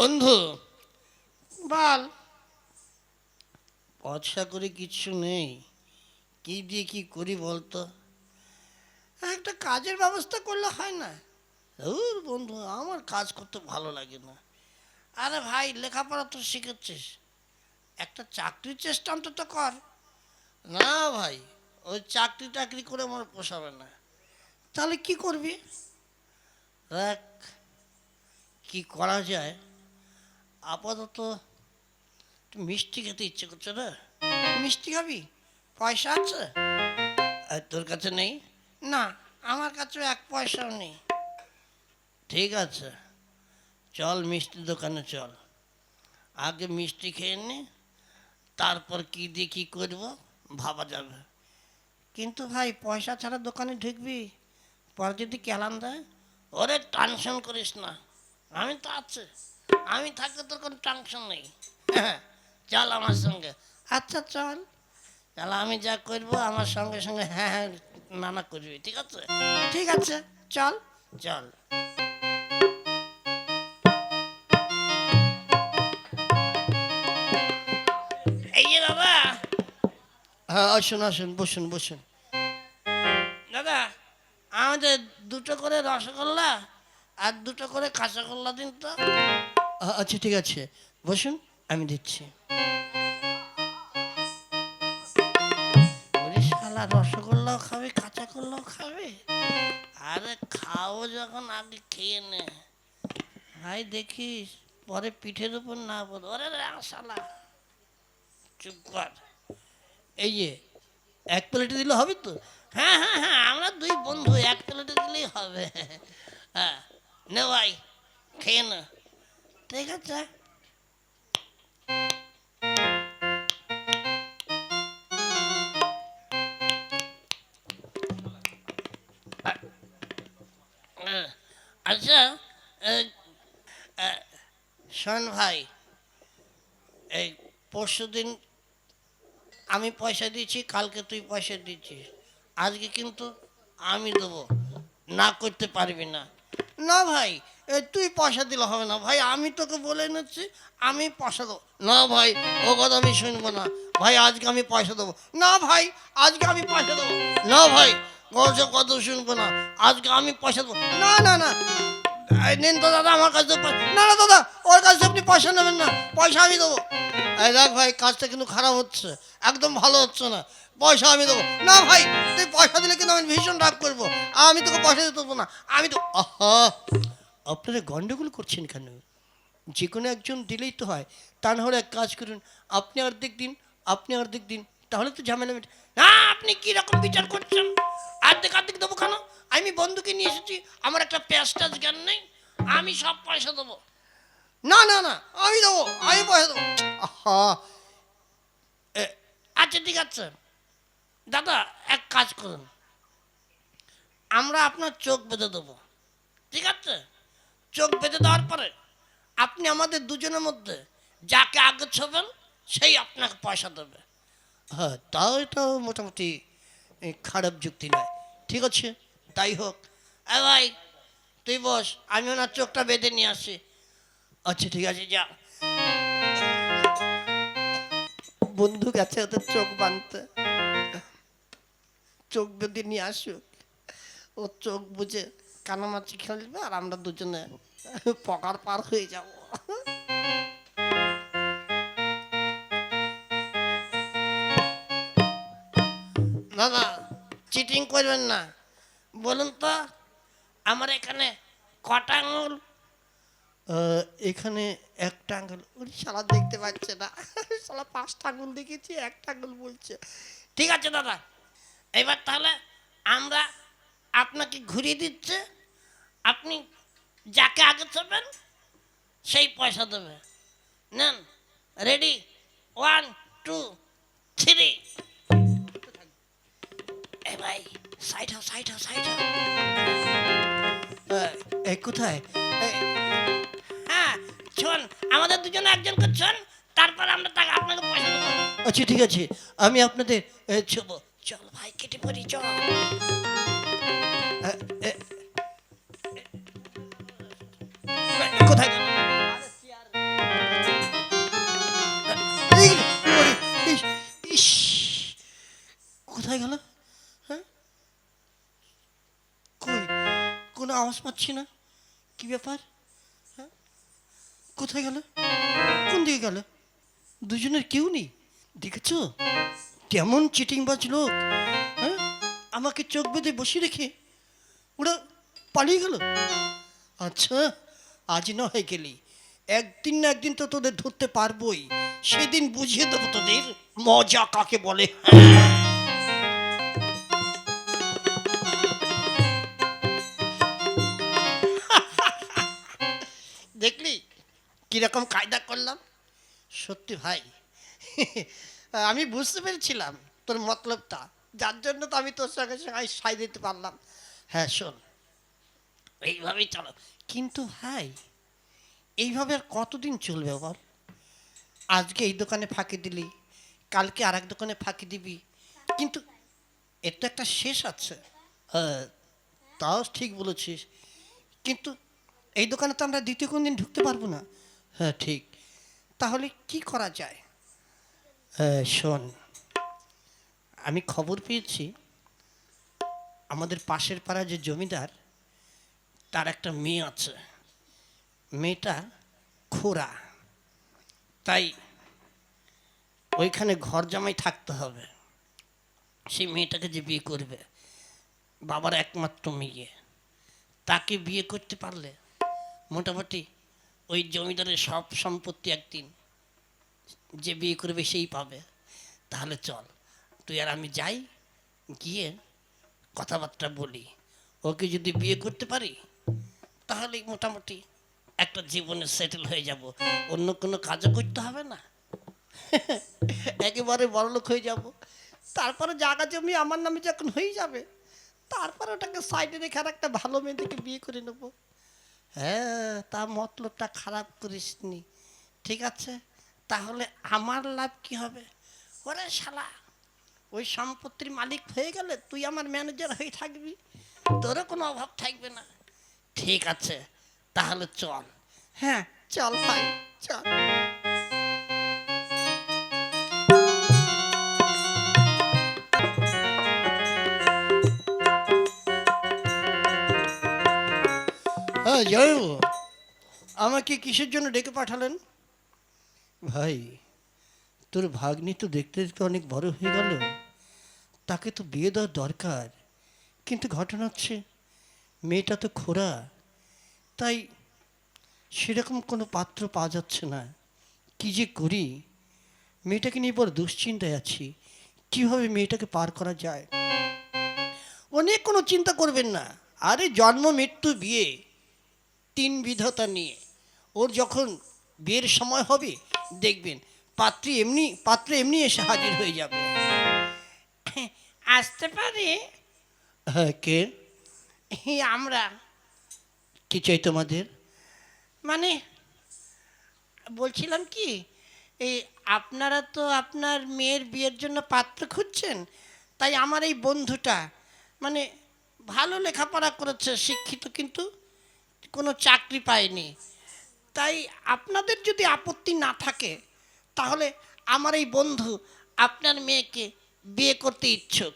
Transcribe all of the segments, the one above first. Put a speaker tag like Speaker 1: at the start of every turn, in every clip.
Speaker 1: বন্ধু।
Speaker 2: বল।
Speaker 1: পয়সা করে কিচ্ছু নেই। কি দিয়ে কি করি বলতো?
Speaker 2: একটা কাজের ব্যবস্থা করলে হয় না।
Speaker 1: ধুর বন্ধু আমার কাজ করতে ভালো লাগে না।
Speaker 2: আরে ভাই লেখাপড়া তো শিখেছিস। একটা চাকরির চেষ্টা অন্তত কর।
Speaker 1: না ভাই ওই চাকরি টাকরি করে আমার পোষাবে না।
Speaker 2: তাহলে কি করবি?
Speaker 1: দেখ কি করা যায়? আপাতত মিষ্টি খেতে ইচ্ছে করছে না?
Speaker 2: মিষ্টি খাবি? পয়সা আছে?
Speaker 1: তোর কাছে নেই?
Speaker 2: না আমার কাছেও এক পয়সাও নেই।
Speaker 1: ঠিক আছে। চল মিষ্টি দোকানে চল। আগে মিষ্টি খেয়ে নে তারপর কি দিয়ে কী করব ভাবা যাবে।
Speaker 2: কিন্তু ভাই পয়সা ছাড়া দোকানে ঢুকবি? পরে যদি কেলান দেয়?
Speaker 1: ওরে টেনশন করিস না। আমি তো আছে। আমি থাকলে তোর কোনো টেনশন নেই। চল আমার সঙ্গে।
Speaker 2: আচ্ছা চল।
Speaker 1: তাহলে আমি যা করব আমার সঙ্গে সঙ্গে হ্যাঁ হ্যাঁ নানা করবি ঠিক আছে?
Speaker 2: ঠিক আছে চল।
Speaker 1: চল। এই যে দাদা
Speaker 2: হ্যাঁ আসুন আসুন বসুন বসুন।
Speaker 1: দাদা আমাদের দুটো করে রসগোল্লা আর দুটো করে কাঁচাগোল্লা দিন তো।
Speaker 2: আচ্ছা ঠিক আছে। বসুন, আমি দিচ্ছি।
Speaker 1: শালা, রসগোল্লাও খাবে কাঁচা গোল্লাও খাবে? আরে, খাও যখন আগে খেয়ে নে। ভাই, দেখিস, পরে পিঠের উপর না বল। ওরে শালা। চুপ কর।
Speaker 2: এই যে, এক প্লেটে দিলে হবে তো?
Speaker 1: হ্যাঁ হ্যাঁ হ্যাঁ আমরা দুই বন্ধু, এক প্লেটে দিলেই হবে। হ্যাঁ নে ভাই, খেয়ে না।
Speaker 2: ঠিক আছে।
Speaker 1: আচ্ছা শোন ভাই, এই পরশু দিন আমি পয়সা দিচ্ছি কালকে তুই পয়সা দিচ্ছিস। আজকে কিন্তু আমি দেবো। না করতে পারবি না।
Speaker 2: না ভাই তুই পয়সা দিলে হবে না, ভাই, আমি তোকে বলে নিচ্ছি আমি পয়সা দেবো।
Speaker 1: না, ভাই, ও কথা আমি শুনব না। ভাই, আজকে আমি পয়সা দেবো।
Speaker 2: না, ভাই, আজকে আমি পয়সা দেবো।
Speaker 1: না, ভাই ওসব কত শুনব না। আজকে আমি পয়সা দেবো।
Speaker 2: না না না।
Speaker 1: নিন তো দাদা, আমার কাছে
Speaker 2: না না, দাদা, ওর কাছে আপনি পয়সা নেবেন না। পয়সা আমি দেবো।
Speaker 1: এই দেখ, ভাই, কাজটা কিন্তু খারাপ হচ্ছে। একদম ভালো হচ্ছে না। পয়সা আমি দেবো।
Speaker 2: না, ভাই, তুই পয়সা দিলে কিন্তু আমি ভীষণ রাগ করব। আমি তোকে পয়সা দিতে দেবো না। আমি তো আপনারা গন্ডগোল করছেন কেন? যে কোনো একজন দিলেই তো হয়। তা না হলে এক কাজ করুন আপনি অর্ধেক দিন আপনি অর্ধেক দিন তাহলে তো ঝামেলা মেটে
Speaker 1: না আপনি কি রকম বিচার করছেন? আর্ধেক আর্ধেক দেবো কেন? আমি বন্ধুকে নিয়ে এসেছি আমার একটা প্যাস ট্যাস জ্ঞান নেই আমি সব পয়সা দেবো।
Speaker 2: না না না আমি দেবো আমি পয়সা দেবো।
Speaker 1: এ, আচ্ছা ঠিক আছে। দাদা এক কাজ করুন। আমরা আপনার চোখ বেঁধে দেবো। ঠিক আছে? চোখ বেঁধে দেওয়ার পরে আপনি আমাদের দুজনের মধ্যে যাকে আগে ছবেন, সেই আপনাকে পয়সা দেবে।
Speaker 2: হ্যাঁ তাও এটা মোটামুটি খারাপ যুক্তি নয়। ঠিক আছে, তাই হোক।
Speaker 1: এ ভাই, তুই বস, আমি ওনার চোখটা বেঁধে নিয়ে আসি।
Speaker 2: আচ্ছা ঠিক আছে,
Speaker 1: যা।
Speaker 2: বন্ধু গেছে ওদের চোখ বাঁধতে। চোখ বেঁধে নিয়ে আসুক। ও চোখ বুঝে কানামাছি খেলবে? আর আমরা দুজনে পকার পার হয়ে যাব।
Speaker 1: দাদা চিটিং করবেন না। বলুন তো আমার এখানে কটা আঙুল
Speaker 2: এখানে একটা আঙ্গুল। ওই শালা দেখতে পাচ্ছে না। শালা পাঁচটা আঙ্গুল দেখেছি একটা আঙ্গুল বলছে।
Speaker 1: ঠিক আছে দাদা। এবার তাহলে আমরা আপনাকে ঘুরিয়ে দিচ্ছে আপনি যাকে আগে চলবেন সেই পয়সা দেবে। নেন রেডি ওয়ান টু থ্রি। এ ভাই সাইড হও সাইড হও সাইড হও।
Speaker 2: এই কোথায়?
Speaker 1: হ্যাঁ শোন আমাদের দুজনে একজনকে শোন তারপর আমরা তাকে আপনাকে পয়সা দেবো।
Speaker 2: আচ্ছা ঠিক আছে আমি আপনাদের এ, ছ-
Speaker 1: চল ভাই কেটে পড়ি চল।
Speaker 2: হ্যাঁ? কোনো আওয়াজ পাচ্ছি না? কি ব্যাপার? হ্যাঁ? কোথায় গেল? কোন দিকে গেল? দুজনের কেউ নেই, দেখেছ? কেমন চিটিং বাজ লোক হ্যাঁ? আমাকে চোখ বেঁধে বসিয়ে রেখে ওরা পালিয়ে গেল। আচ্ছা আজ নয় গেলি। একদিন না একদিন তো তোদের ধরতে পারবোই। সেদিন বুঝিয়ে দেবো তোদের মজা কাকে বলে। দেখলি কীরকম কায়দা করলাম? সত্যি ভাই, আমি বুঝতে পেরেছিলাম তোর মতলবটা। যার জন্য তো আমি তোর সঙ্গে সঙ্গে সাই দিতে পারলাম। হ্যাঁ শোন। এইভাবেই চলো। কিন্তু ভাই, এইভাবে আর কতদিন চলবে বল? আজকে এই দোকানে ফাঁকি দিলি, কালকে আর এক দোকানে ফাঁকি দিবি। কিন্তু এর তো একটা শেষ আছে। হ্যাঁ তাও ঠিক বলেছিস। কিন্তু এই দোকানে তো আমরা দ্বিতীয় কোন দিন ঢুকতে পারব না। হ্যাঁ ঠিক। তাহলে কি করা যায়? হ্যাঁ শোন। আমি খবর পেয়েছি, আমাদের পাশের পাড়া যে জমিদার, তার একটা মেয়ে আছে। মেয়েটা খোরা তাই ওইখানে ঘর জামাই থাকতে হবে। সেই মেয়েটাকে যে বিয়ে করবে, বাবার একমাত্র মেয়ে। তাকে বিয়ে করতে পারলে মোটামুটি ওই জমিদারের সব সম্পত্তি একদিন যে বিয়ে করবে সেই পাবে। তাহলে চল। তুই আর আমি যাই, গিয়ে কথাবার্তা বলি। ওকে যদি বিয়ে করতে পারি তাহলে মোটামুটি একটা জীবনে সেটেল হয়ে যাব। অন্য কোনো কাজও করতে হবে না। একেবারে বড়লোক হয়ে যাব। তারপরে জায়গা জমি আমার নামে যখন হয়ে যাবে, তারপরে ওটাকে সাইডে রেখে আর একটা ভালো মেয়েদেরকে বিয়ে করে নেব। হ্যাঁ তা মতলবটা খারাপ করিসনি। ঠিক আছে? তাহলে আমার লাভ কি হবে? ওরে শালা ওই সম্পত্তির মালিক হয়ে গেলে তুই আমার ম্যানেজার হয়ে থাকবি। তোরও কোনো অভাব থাকবে না। ঠিক আছে, তাহলে চল। হ্যাঁ চল ভাই, চল। হ্যাঁ আমাকে কিসের জন্য ডেকে পাঠালেন? ভাই তোর ভাগ্নি তো দেখতে দেখতে অনেক বড় হয়ে গেল। তাকে তো বিয়ে দেওয়ার দরকার। কিন্তু ঘটনা হচ্ছে, মেয়েটা তো খোরা তাই সেরকম কোনো পাত্র পাওয়া যাচ্ছে না। কি যে করি? মেয়েটাকে নিয়ে বড় দুশ্চিন্তায় আছি। কীভাবে মেয়েটাকে পার করা যায়? অনেক কোনো চিন্তা করবেন না। আরে জন্ম, মৃত্যু, বিয়ে। তিন বিধতা নিয়ে। ওর যখন বিয়ের সময় হবে, দেখবেন পাত্রী এমনি পাত্র এমনি এসে হাজির হয়ে যাবে। আসতে পারে। হ্যাঁ কে? আমরা। কি চাই তোমাদের? মানে বলছিলাম কি এই আপনারা তো আপনার মেয়ের বিয়ের জন্য পাত্র খুঁজছেন তাই আমার এই বন্ধুটা মানে ভালো লেখাপড়া করেছে শিক্ষিত কিন্তু কোনো চাকরি পায়নি। তাই আপনাদের যদি আপত্তি না থাকে তাহলে আমার এই বন্ধু আপনার মেয়েকে বিয়ে করতে ইচ্ছুক।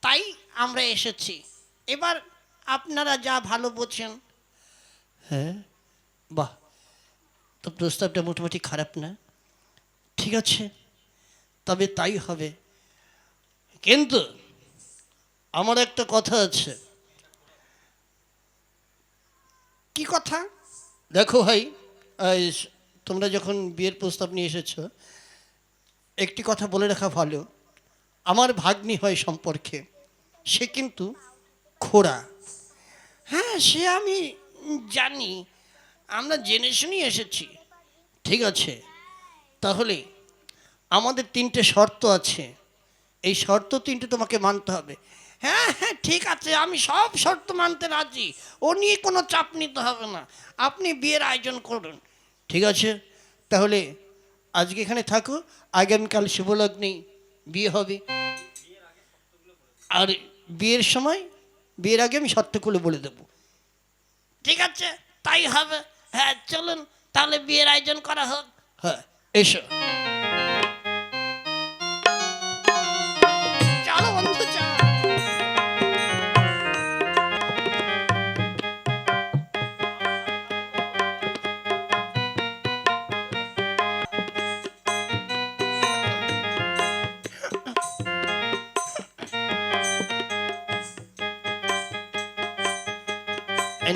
Speaker 2: তাই আমরা এসেছি। এবার আপনারা যা ভালো বোঝেন। হ্যাঁ? বাহ! তো প্রস্তাবটা মোটামুটি খারাপ না? ঠিক আছে। তবে তাই হবে। কিন্তু আমার একটা কথা আছে। কি কথা? দেখো ভাই তোমরা যখন বিয়ের প্রস্তাব নিয়ে এসেছ, একটি কথা বলে রাখা ভালো, আমার ভাগ্নি হয় সম্পর্কে। সে কিন্তু খোড়া। হ্যাঁ সে আমি জানি, আমরা জেনে শুনেই এসেছি। ঠিক আছে, তাহলে আমাদের তিনটে শর্ত আছে। এই শর্ত তিনটে তোমাকে মানতে হবে। হ্যাঁ হ্যাঁ ঠিক আছে, আমি সব শর্ত মানতে রাজি। ও নিয়ে কোনো চাপ নিতে হবে না। আপনি বিয়ের আয়োজন করুন। ঠিক আছে? তাহলে আজকে এখানে থাকো, আগামীকাল শুভলগ্নে বিয়ে হবে। আর বিয়ের সময়, বিয়ের আগে আমি সত্যগুলো বলে দেবো। ঠিক আছে? তাই হবে। হ্যাঁ চলুন, তাহলে বিয়ের আয়োজন করা হোক। হ্যাঁ এসো।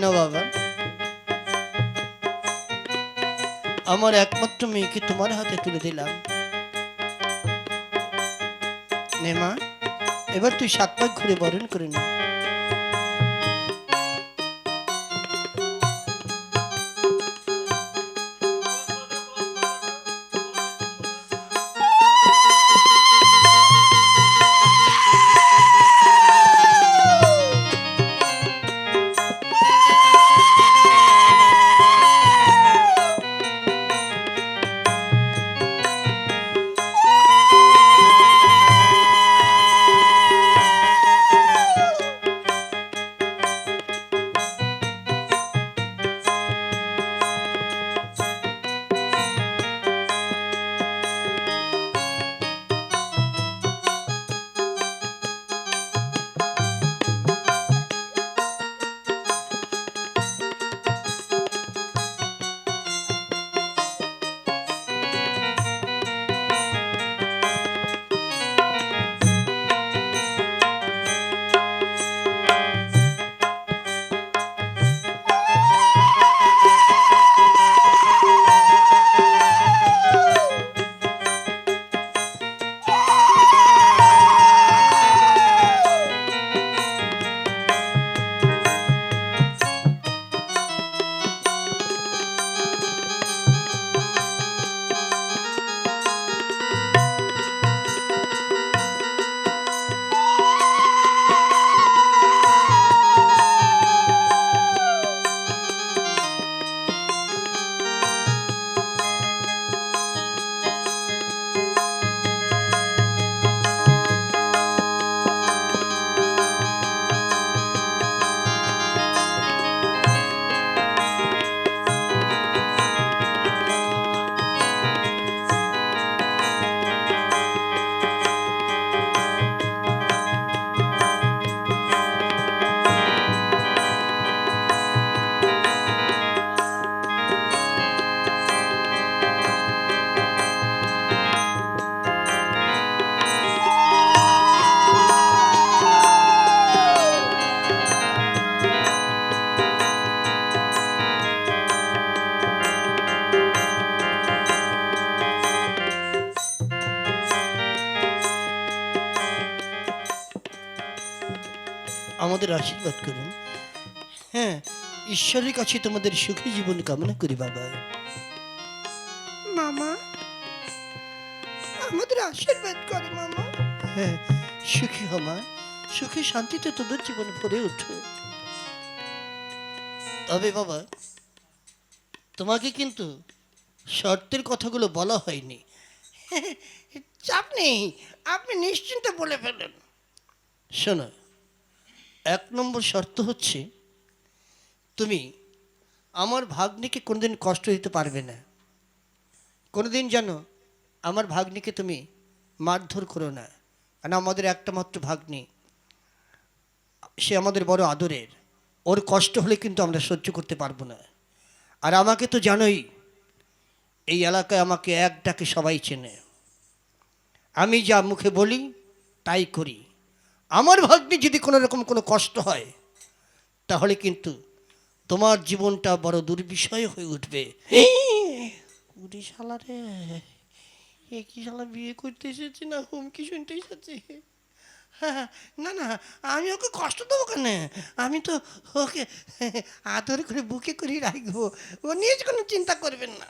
Speaker 2: এই বাবা? আমার একমাত্র মেয়েকে তোমার হাতে তুলে দিলাম। নেমা, এবার তুই সাত পাক ঘুরে বরণ করে নে। আমাদের আশীর্বাদ করুন। হ্যাঁ ঈশ্বরের কাছে তোমাদের সুখী জীবন কামনা করি বাবা। মামা আমাদের আশীর্বাদ করে মামা। হ্যাঁ সুখী হমা সুখী শান্তিতে তোদের জীবন ভরে ওঠো। তবে বাবা তোমাকে কিন্তু শর্তের কথাগুলো বলা হয়নি। চাপ নেই আপনি নিশ্চিন্তে বলে ফেলেন। শোনো এক নম্বর শর্ত হচ্ছে, তুমি আমার ভাগ্নিকে কোনোদিন কষ্ট দিতে পারবে না। কোনোদিন যেন আমার ভাগ্নিকে তুমি মারধর করো না। কারণ আমাদের একটা মাত্র ভাগ্নি, সে আমাদের বড় আদরের। ওর কষ্ট হলে কিন্তু আমরা সহ্য করতে পারব না। আর আমাকে তো জানোই, এই এলাকায় আমাকে এক ডাকে সবাই চেনে। আমি যা মুখে বলি, তাই করি। আমার ভাগ্নে যদি কোনো রকম কোনো কষ্ট হয়, তাহলে কিন্তু তোমার জীবনটা বড় দুর্বিষয় হয়ে উঠবে। উড়ি শালা রে, এ কি শালা বিয়ে করতে এসেছি না হুমকি শুনতে এসেছি? না না, আমি ওকে কষ্ট দেবো কেন? আমি তো ওকে আদর করে বুকে করে রাখব। ও নিয়ে কোনো চিন্তা করবেন না।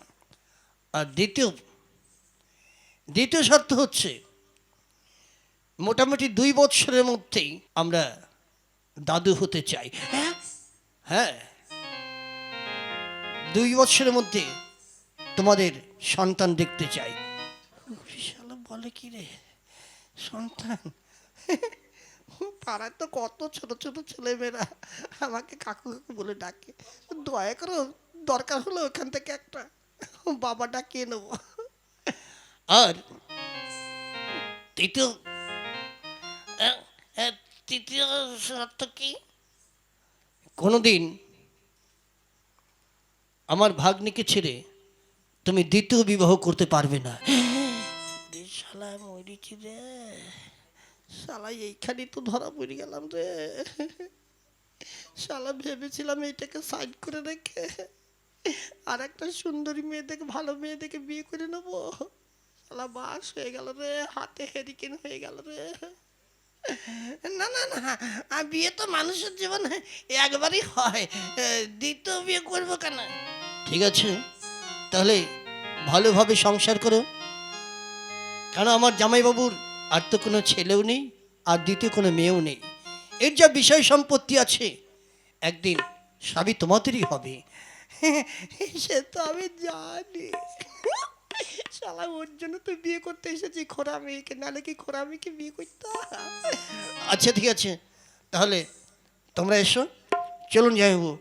Speaker 2: আর দ্বিতীয় দ্বিতীয় শর্ত হচ্ছে মোটামুটি দুই বছরের মধ্যেই আমরা দাদু হতে চাই। হ্যাঁ? হ্যাঁ। দুই বছরের মধ্যে তোমাদের সন্তান দেখতে চাই। বলে কি রে? সন্তান? পাড়ায় তো কত ছোট ছোট ছেলেমেয়েরা আমাকে কাকু কাকু বলে ডাকে। দয়া করো দরকার হলো ওখান থেকে একটা বাবা ডাকিয়ে নেব? আর
Speaker 1: আহ, আহ, তৃতীয় শর্ত কি?
Speaker 2: কোনোদিন আমার ভাগ্নিকে ছেড়ে তুমি দ্বিতীয় বিবাহ করতে পারবে না।
Speaker 1: শালা মরিছি রে
Speaker 2: শালা এইখানে তো ধরা পড়ে গেলাম রে। শালা ভেবেছিলাম এইটাকে সাইড করে রেখে আর একটা সুন্দরী মেয়ে দেখে ভালো মেয়ে দেখে বিয়ে করে নেব। শালা বাস হয়ে গেল রে হাতে হেরিকেন হয়ে গেল রে।
Speaker 1: না না না বিয়ে তো মানুষের জীবনে একবারই হয়। দ্বিতীয় বিয়ে করব কেন?
Speaker 2: ঠিক আছে। তাহলে ভালোভাবে সংসার করো। কেন আমার জামাইবাবুর আর তো কোনো ছেলেও নেই আর দ্বিতীয় কোনো মেয়েও নেই। এর যা বিষয় সম্পত্তি আছে একদিন সবই তোমাদেরই হবে। সে তো আমি জানি। শালা ওর জন্য তো বিয়ে করতে এসেছি খোরা মেয়েকে নাহলে কি খোরা মেয়েকে বিয়ে করতাম? আচ্ছা ঠিক আছে। তাহলে তোমরা এসো। চলুন যাই যাইবো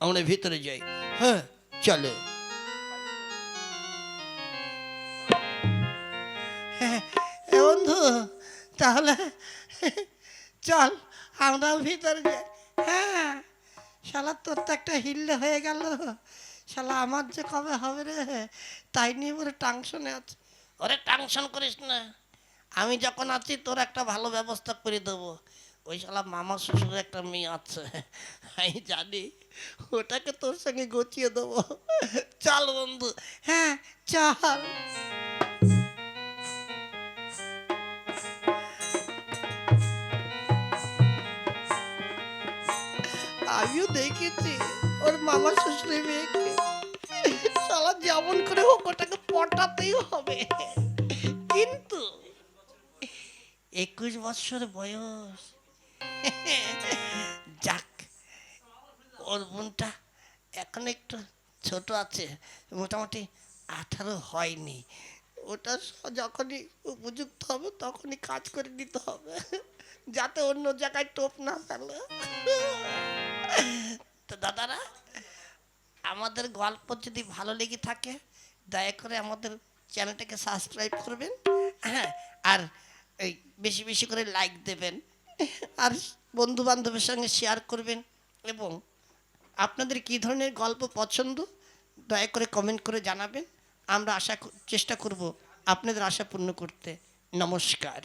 Speaker 2: আমরা ভিতরে যাই। হ্যাঁ চলো। বন্ধু তাহলে চল আমরা ভিতরে যাই। হ্যাঁ শালা তোর তো একটা হিল্লে হয়ে গেল। শালা, আমার যে কবে হবে রে? তাই নিয়ে পুরো টাংশনে আছে।
Speaker 1: ওরে টাংশন করিস না। আমি যখন আছি, তোর একটা ভালো ব্যবস্থা করে দেবো। ওই শালা মামা শ্বশুরের একটা মেয়ে আছে। আমি জানি,
Speaker 2: ওটাকে তোর সঙ্গে গচিয়ে দেবো। চল বন্ধু। হ্যাঁ চল। আমিও দেখেছি, ওর মামা শ্বশুরের মেয়েকে। শালা যেমন করে হোক, ওটাকে পটাতেই হবে। কিন্তু
Speaker 1: একুশ বছর বয়স। যাক, ওর বোনটা এখন একটু ছোট আছে, মোটামুটি আঠারো হয়নি।
Speaker 2: ওটা যখনই উপযুক্ত হবে, তখনই কাজ করে নিতে হবে, যাতে অন্য জায়গায় টোপ না ফেলে।
Speaker 1: তো দাদারা আমাদের গল্প যদি ভালো লেগে থাকে, দয়া করে আমাদের চ্যানেলটাকে সাবস্ক্রাইব করবেন হ্যাঁ আর এই বেশি বেশি করে লাইক দেবেন,
Speaker 2: আর বন্ধু বান্ধবের সঙ্গে শেয়ার করবেন, এবং আপনাদের কী ধরনের গল্প পছন্দ, দয়া করে কমেন্ট করে জানাবেন। আমরা আশা চেষ্টা করব আপনাদের আশা পূর্ণ করতে। নমস্কার।